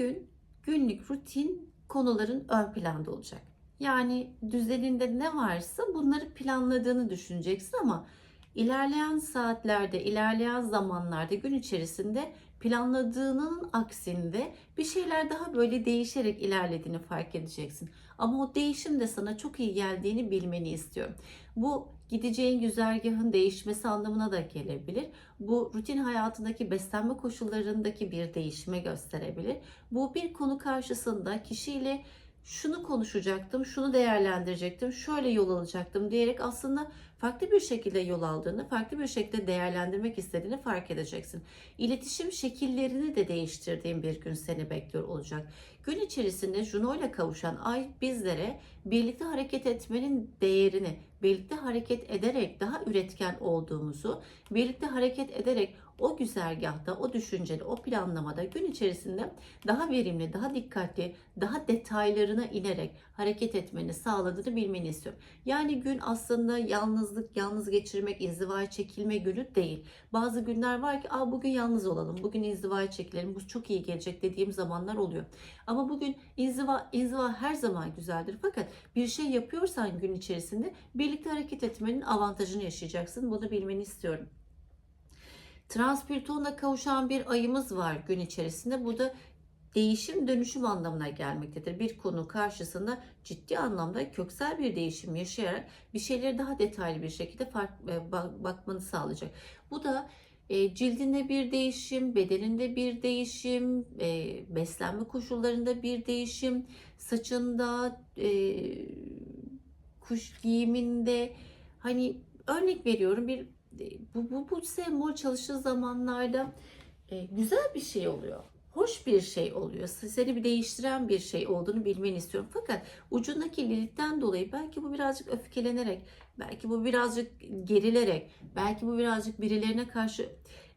bugün günlük rutin konuların ön planda olacak. Yani düzeninde ne varsa bunları planladığını düşüneceksin ama ilerleyen saatlerde, ilerleyen zamanlarda gün içerisinde planladığının aksinde bir şeyler daha böyle değişerek ilerlediğini fark edeceksin. Ama o değişim de sana çok iyi geldiğini bilmeni istiyorum. Bu gideceğin güzergahın değişmesi anlamına da gelebilir. Bu rutin hayatındaki beslenme koşullarındaki bir değişime gösterebilir. Bu bir konu karşısında kişiyle şunu konuşacaktım, şunu değerlendirecektim, şöyle yol alacaktım diyerek aslında farklı bir şekilde yol aldığını, farklı bir şekilde değerlendirmek istediğini fark edeceksin. İletişim şekillerini de değiştirdiğin bir gün seni bekliyor olacak. Gün içerisinde Juno ile kavuşan ay bizlere birlikte hareket etmenin değerini, birlikte hareket ederek daha üretken olduğumuzu, birlikte hareket ederek o güzergahta, o düşünceli, o planlamada gün içerisinde daha verimli, daha dikkatli, daha detaylarına inerek hareket etmeni sağladığını bilmeni istiyorum. Yani gün aslında yalnızlık, yalnız geçirmek, inzivaya çekilme günü değil. Bazı günler var ki Aa, bugün yalnız olalım, bugün inzivaya çekilelim, bu çok iyi gelecek dediğim zamanlar oluyor. Ama bugün inziva, inziva her zaman güzeldir. Fakat bir şey yapıyorsan gün içerisinde birlikte hareket etmenin avantajını yaşayacaksın. Bunu bilmeni istiyorum. Transpürtonla kavuşan bir ayımız var gün içerisinde. Bu da değişim dönüşüm anlamına gelmektedir. Bir konu karşısında ciddi anlamda köksel bir değişim yaşayarak bir şeyleri daha detaylı bir şekilde fark, e, bakmanı sağlayacak. Bu da e, cildinde bir değişim, bedeninde bir değişim, e, beslenme koşullarında bir değişim, saçında, e, kuş giyiminde hani örnek veriyorum bir bu, bu, bu sembol çalıştığı zamanlarda e, güzel bir şey oluyor. Hoş bir şey oluyor. Seni bir değiştiren bir şey olduğunu bilmeni istiyorum. Fakat ucundaki Lilith'ten dolayı belki bu birazcık öfkelenerek, belki bu birazcık gerilerek, belki bu birazcık birilerine karşı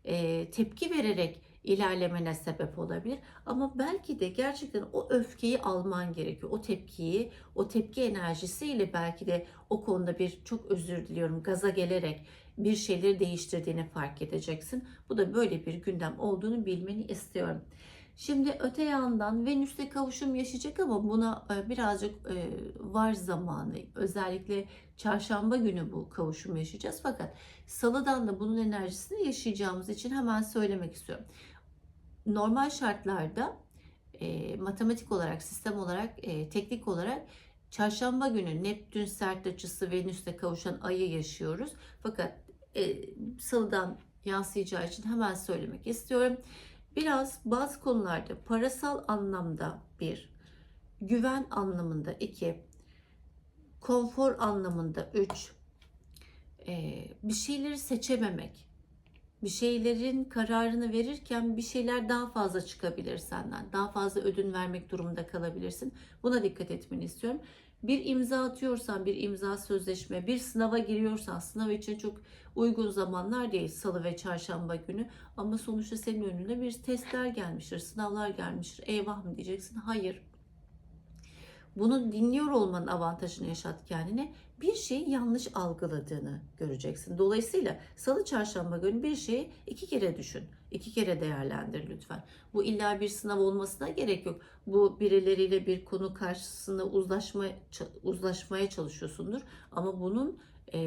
e, tepki vererek ilerlemene sebep olabilir. Ama belki de gerçekten o öfkeyi alman gerekiyor. O tepkiyi, o tepki enerjisiyle belki de o konuda bir çok özür diliyorum gaza gelerek bir şeyleri değiştirdiğini fark edeceksin. Bu da böyle bir gündem olduğunu bilmeni istiyorum. Şimdi öte yandan Venüs'te kavuşum yaşayacak ama buna e, birazcık e, var zamanı. Özellikle çarşamba günü bu kavuşum yaşayacağız. Fakat salıdan da bunun enerjisini yaşayacağımız için hemen söylemek istiyorum. Normal şartlarda e, matematik olarak, sistem olarak, e, teknik olarak çarşamba günü Neptün sert açısı Venüs'te kavuşan ayı yaşıyoruz. Fakat e, salıdan yansıyacağı için hemen söylemek istiyorum. Biraz bazı konularda parasal anlamda bir, güven anlamında iki, konfor anlamında üç, e, bir şeyleri seçememek, bir şeylerin kararını verirken bir şeyler daha fazla çıkabilir senden. Daha fazla ödün vermek durumunda kalabilirsin. Buna dikkat etmeni istiyorum. Bir imza atıyorsan bir imza sözleşme, bir sınava giriyorsan sınav için çok uygun zamanlar değil salı ve çarşamba günü. Ama sonuçta senin önüne bir testler gelmiştir, sınavlar gelmiştir. Eyvah mı diyeceksin? Hayır. Bunu dinliyor olmanın avantajını yaşat kendine. Bir şeyi yanlış algıladığını göreceksin. Dolayısıyla salı çarşamba günü bir şeyi iki kere düşün. iki kere değerlendir lütfen. Bu illa bir sınav olmasına gerek yok. Bu birileriyle bir konu karşısında uzlaşma, uzlaşmaya çalışıyorsundur. Ama bunun e,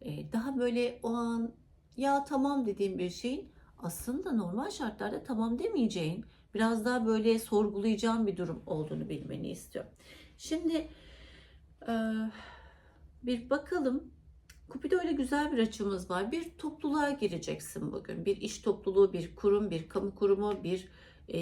e, daha böyle o an ya tamam dediğim bir şeyin aslında normal şartlarda tamam demeyeceğin biraz daha böyle sorgulayacağım bir durum olduğunu bilmeni istiyorum. Şimdi e, bir bakalım. Kupido öyle güzel bir açımız var. Bir topluluğa gireceksin bugün. Bir iş topluluğu, bir kurum, bir kamu kurumu, bir e,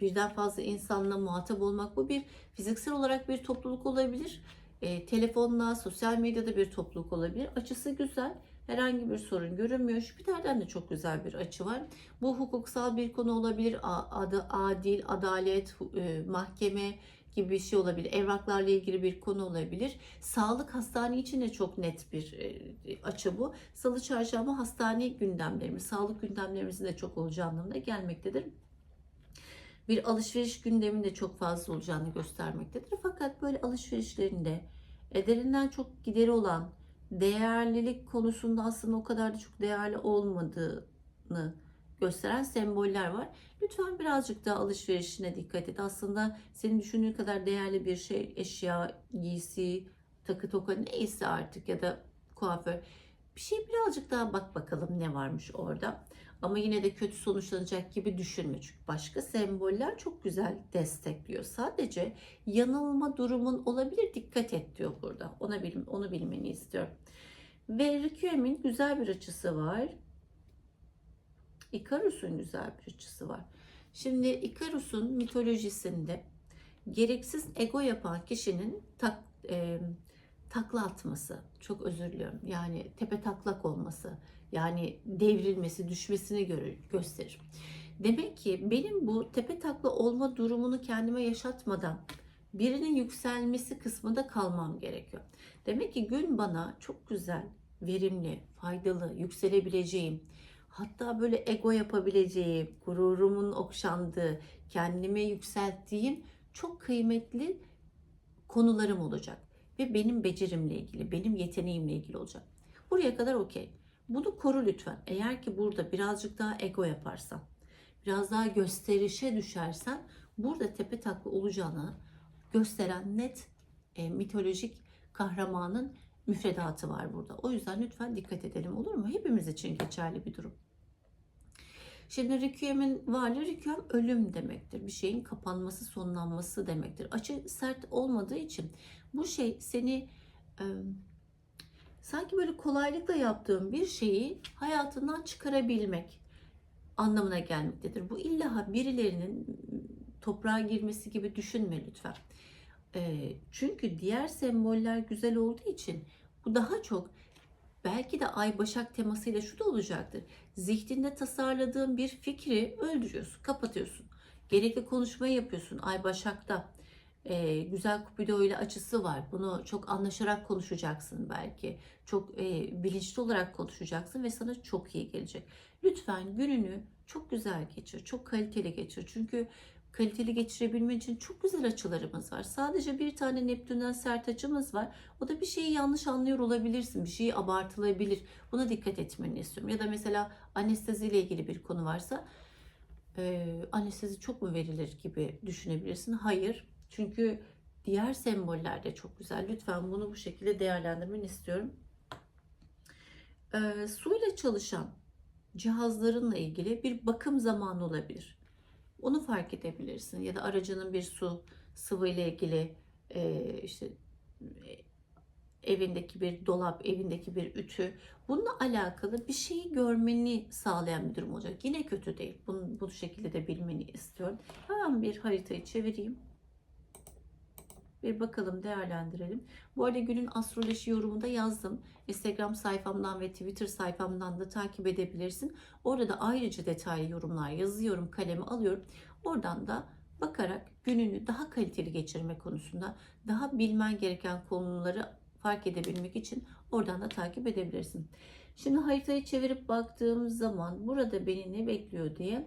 birden fazla insanla muhatap olmak. Bu bir fiziksel olarak bir topluluk olabilir. E, telefonla, sosyal medyada bir topluluk olabilir. Açısı güzel. Herhangi bir sorun görünmüyor. Jüpiter'den de çok güzel bir açı var. Bu hukuksal bir konu olabilir. Adı adil, adalet, e, mahkeme gibi bir şey olabilir. Evraklarla ilgili bir konu olabilir. Sağlık hastane için de çok net bir e, açı bu. Salı çarşamba hastane gündemlerimiz, sağlık gündemlerimizin de çok olacağı anlamına gelmektedir. Bir alışveriş gündeminin de çok fazla olacağını göstermektedir. Fakat böyle alışverişlerinde ederinden çok gideri olan değerlilik konusunda aslında o kadar da çok değerli olmadığını gösteren semboller var. Lütfen birazcık daha alışverişine dikkat et. Aslında senin düşündüğün kadar değerli bir şey, eşya, giysi, takı toka neyse artık ya da kuaför. Bir şey birazcık daha bak bakalım ne varmış orada. Ama yine de kötü sonuçlanacak gibi düşünme. Çünkü başka semboller çok güzel destekliyor. Sadece yanılma durumun olabilir dikkat et diyor burada. Ona bil, onu bilmeni istiyorum. Ve Requiem'in güzel bir açısı var. Ikarus'un güzel bir açısı var. Şimdi Ikarus'un mitolojisinde gereksiz ego yapan kişinin tak, e, takla atması, çok özür diliyorum. Yani tepe taklak olması, yani devrilmesi, düşmesini görür, gösterir. Demek ki benim bu tepe takla olma durumunu kendime yaşatmadan birinin yükselmesi kısmında kalmam gerekiyor. Demek ki gün bana çok güzel, verimli, faydalı, yükselebileceğim, hatta böyle ego yapabileceğim, gururumun okşandığı, kendime yükselttiğim çok kıymetli konularım olacak. Ve benim becerimle ilgili, benim yeteneğimle ilgili olacak. Buraya kadar okey. Bunu koru lütfen. Eğer ki burada birazcık daha ego yaparsan, biraz daha gösterişe düşersen burada tepe taklı olacağını gösteren net e, mitolojik kahramanın müfredatı var burada. O yüzden lütfen dikkat edelim olur mu? Hepimiz için geçerli bir durum. Şimdi Requiem'in varlığı Requiem ölüm demektir. Bir şeyin kapanması, sonlanması demektir. Açı sert olmadığı için bu şey seni e, sanki böyle kolaylıkla yaptığın bir şeyi hayatından çıkarabilmek anlamına gelmektedir. Bu illa birilerinin toprağa girmesi gibi düşünme lütfen. E, çünkü diğer semboller güzel olduğu için bu daha çok belki de ay başak temasıyla şu da olacaktır. Zihninde tasarladığın bir fikri öldürüyorsun, kapatıyorsun. Gerekli konuşmayı yapıyorsun ay başakta. E, güzel kupido ile açısı var. Bunu çok anlaşarak konuşacaksın belki. Çok e, bilinçli olarak konuşacaksın ve sana çok iyi gelecek. Lütfen gününü çok güzel geçir, çok kaliteli geçir. Çünkü kaliteli geçirebilmen için çok güzel açılarımız var. Sadece bir tane Neptün'den sert açımız var. O da bir şeyi yanlış anlıyor olabilirsin. Bir şeyi abartılabilir. Buna dikkat etmeni istiyorum. Ya da mesela anestezi ile ilgili bir konu varsa e, anestezi çok mu verilir gibi düşünebilirsin. Hayır. Çünkü diğer semboller de çok güzel. Lütfen bunu bu şekilde değerlendirmeni istiyorum. E, su ile çalışan cihazlarınla ilgili bir bakım zamanı olabilir. Onu fark edebilirsin ya da aracının bir su sıvı ile ilgili e, işte e, evindeki bir dolap, evindeki bir ütü bununla alakalı bir şeyi görmeni sağlayan bir durum olacak. Yine kötü değil. Bunu bu şekilde de bilmeni istiyorum. Hemen bir haritayı çevireyim. Bir bakalım değerlendirelim. Bu arada günün astroloji yorumunda yazdım. Instagram sayfamdan ve Twitter sayfamdan da takip edebilirsin. Orada da ayrıca detaylı yorumlar yazıyorum, kalemi alıyorum. Oradan da bakarak gününü daha kaliteli geçirme konusunda daha bilmen gereken konuları fark edebilmek için oradan da takip edebilirsin. Şimdi haritayı çevirip baktığım zaman burada beni ne bekliyor diye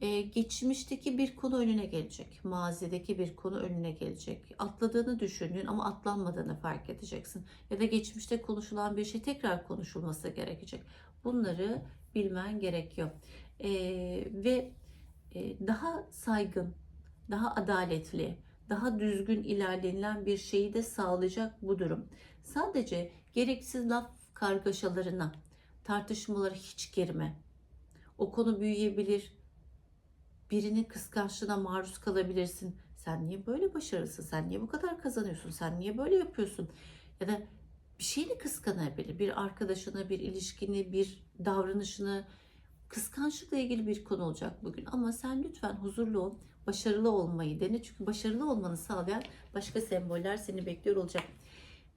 e, geçmişteki bir konu önüne gelecek. Mazideki bir konu önüne gelecek. Atladığını düşündüğün ama atlanmadığını fark edeceksin. Ya da geçmişte konuşulan bir şey tekrar konuşulması gerekecek. Bunları bilmen gerekiyor. E, ve e, daha saygın, daha adaletli, daha düzgün ilerlenilen bir şeyi de sağlayacak bu durum. Sadece gereksiz laf kargaşalarına, tartışmalara hiç girme. O konu büyüyebilir, birinin kıskançlığına maruz kalabilirsin. Sen niye böyle başarılısın? Sen niye bu kadar kazanıyorsun? Sen niye böyle yapıyorsun? Ya da bir şeyini kıskanabilir. Bir arkadaşını, bir ilişkini, bir davranışını kıskançlıkla ilgili bir konu olacak bugün. Ama sen lütfen huzurlu ol, başarılı olmayı dene. Çünkü başarılı olmanı sağlayan başka semboller seni bekliyor olacak.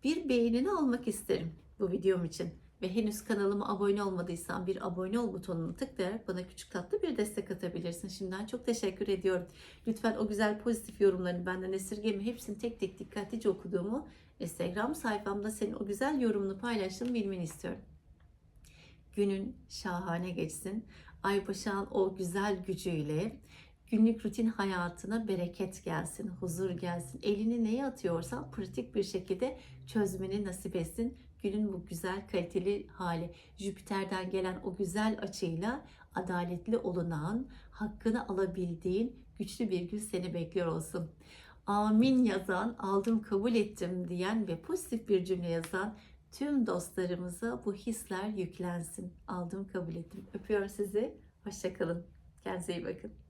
Bir beğenini almak isterim bu videom için ve henüz kanalıma abone olmadıysan bir abone ol butonunu tıklayarak bana küçük tatlı bir destek atabilirsin. Şimdiden çok teşekkür ediyorum. Lütfen o güzel pozitif yorumlarını benden esirgeme. Hepsini tek tek dikkatlice okuduğumu Instagram sayfamda senin o güzel yorumunu paylaştığımı bilmeni istiyorum. Günün şahane geçsin. Ay Başak'ın o güzel gücüyle günlük rutin hayatına bereket gelsin, huzur gelsin. Elini neye atıyorsan pratik bir şekilde çözmeni nasip etsin. Günün bu güzel kaliteli hali Jüpiter'den gelen o güzel açıyla adaletli olunağın, hakkını alabildiğin güçlü bir gün seni bekliyor olsun. Amin yazan, aldım kabul ettim diyen ve pozitif bir cümle yazan tüm dostlarımıza bu hisler yüklensin. Aldım kabul ettim. Öpüyorum sizi. Hoşçakalın. Kendinize iyi bakın.